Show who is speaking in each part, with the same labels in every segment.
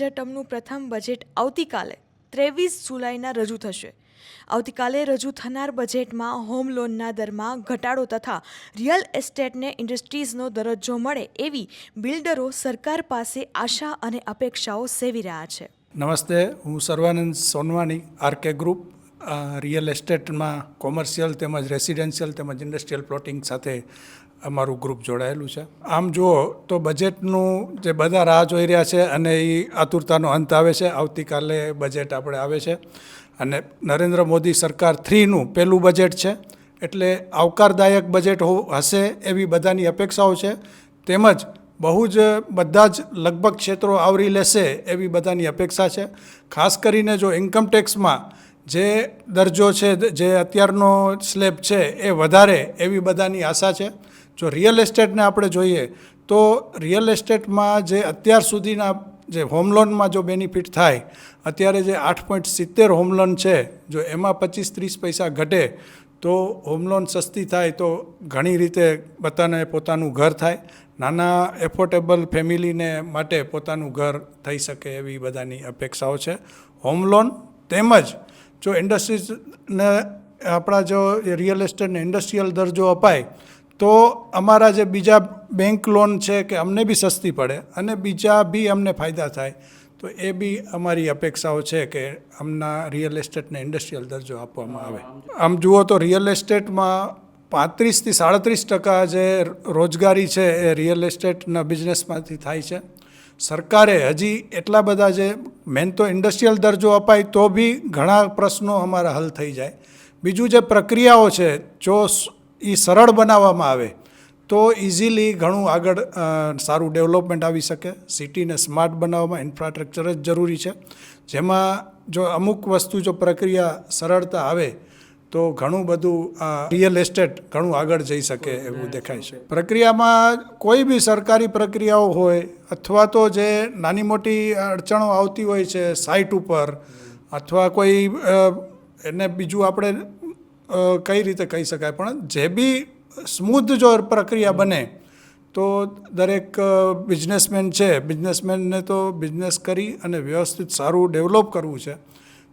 Speaker 1: બીજા ટર્મનું પ્રથમ બજેટ આવતીકાલે, ત્રેવીસ જુલાઈના રજૂ થશે. આવતીકાલે રજૂ થનાર બજેટમાં હોમ લોનના દરમાં ઘટાડો તથા રિયલ એસ્ટેટને ઇન્ડસ્ટ્રીઝનો દરજ્જો મળે એવી બિલ્ડરો સરકાર પાસે આશા અને અપેક્ષાઓ સેવી રહ્યા છે.
Speaker 2: નમસ્તે, હું Sarvanand Sonvani RK group real એસ્ટેટમાં commercial તેમજ રેસિડેન્શિયલ તેમજ ઇન્ડસ્ટ્રીયલ પ્લોટિંગ સાથે અમારું ગ્રુપ જોડાયેલું છે. આમ જુઓ તો બજેટનું જે બધા રાહ જોઈ રહ્યા છે અને એ આતુરતાનો અંત આવે છે. આવતીકાલે બજેટ આપણે આવે છે. અને નરેન્દ્ર મોદી સરકાર થ્રીનું પહેલું બજેટ છે. એટલે આવકારદાયક બજેટ હો, હશે એવી બધાની અપેક્ષાઓ છે. તેમજ બહુ જ બધા જ લગભગ ક્ષેત્રો આવરી લેશે એવી બધાની અપેક્ષા છે. ખાસ કરીને જો ઇન્કમટેક્સમાં જે દરજ્જો છે, જે અત્યારનો સ્લેબ છે, એ વધારે એવી બધાની આશા છે. જો રિયલ એસ્ટેટને આપણે જોઈએ, તો રિયલ એસ્ટેટમાં જે અત્યાર સુધીના જે હોમ લોનમાં જો બેનિફિટ થાય, અત્યારે જે આઠ પોઈન્ટ સિત્તેર હોમ લોન છે, જો એમાં પચીસ ત્રીસ પૈસા ઘટે, તો હોમ લોન સસ્તી થાય તો ઘણી રીતે બધાને પોતાનું ઘર થાય. નાના એફોર્ડેબલ ફેમિલીને માટે પોતાનું ઘર થઈ શકે એવી બધાની અપેક્ષાઓ છે. હોમ લોન તેમજ જો ઇન્ડસ્ટ્રીઝને આપણા જો રિયલ એસ્ટેટને ઇન્ડસ્ટ્રીયલ દરજ્જો અપાય તો અમારા જે બીજા બેંક લોન છે કે અમને બી સસ્તી પડે અને બીજા બી અમને ફાયદા થાય, તો એ બી અમારી અપેક્ષાઓ છે કે અમના રિયલ એસ્ટેટને ઇન્ડસ્ટ્રીયલ દરજ્જો આપવામાં આવે. આમ જુઓ તો રિયલ એસ્ટેટમાં પાંત્રીસથી સાડત્રીસ ટકા જે રોજગારી છે એ રિયલ એસ્ટેટના બિઝનેસમાંથી થાય છે. સરકારે હજી એટલા બધા જે મેન તો ઇન્ડસ્ટ્રીયલ દરજ્જો અપાય તો બી ઘણા પ્રશ્નો અમારા હલ થઈ જાય. બીજું જે પ્રક્રિયાઓ છે, જો એ સરળ બનાવવામાં આવે, તો ઇઝીલી ઘણું આગળ સારું ડેવલપમેન્ટ આવી શકે. સિટીને સ્માર્ટ બનાવવામાં ઇન્ફ્રાસ્ટ્રક્ચર જ જરૂરી છે. જેમાં જો અમુક વસ્તુ જો પ્રક્રિયા સરળતા આવે, તો ઘણું બધું રિયલ એસ્ટેટ ઘણું આગળ જઈ શકે એવું દેખાય છે. પ્રક્રિયામાં કોઈ બી સરકારી પ્રક્રિયાઓ હોય, અથવા તો જે નાની મોટી અડચણો આવતી હોય છે સાઇટ ઉપર, અથવા કોઈ એને બીજું આપણે કઈ રીતે કહી શકાય? પણ જે બી સ્મૂથ જો પ્રક્રિયા બને, તો દરેક બિઝનેસમેન છે બિઝનેસમેનને તો બિઝનેસ કરી અને વ્યવસ્થિત સારું ડેવલપ કરવું છે,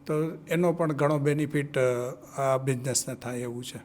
Speaker 2: તો એનો પણ ઘણો બેનિફિટ આ બિઝનેસને થાય એવું છે.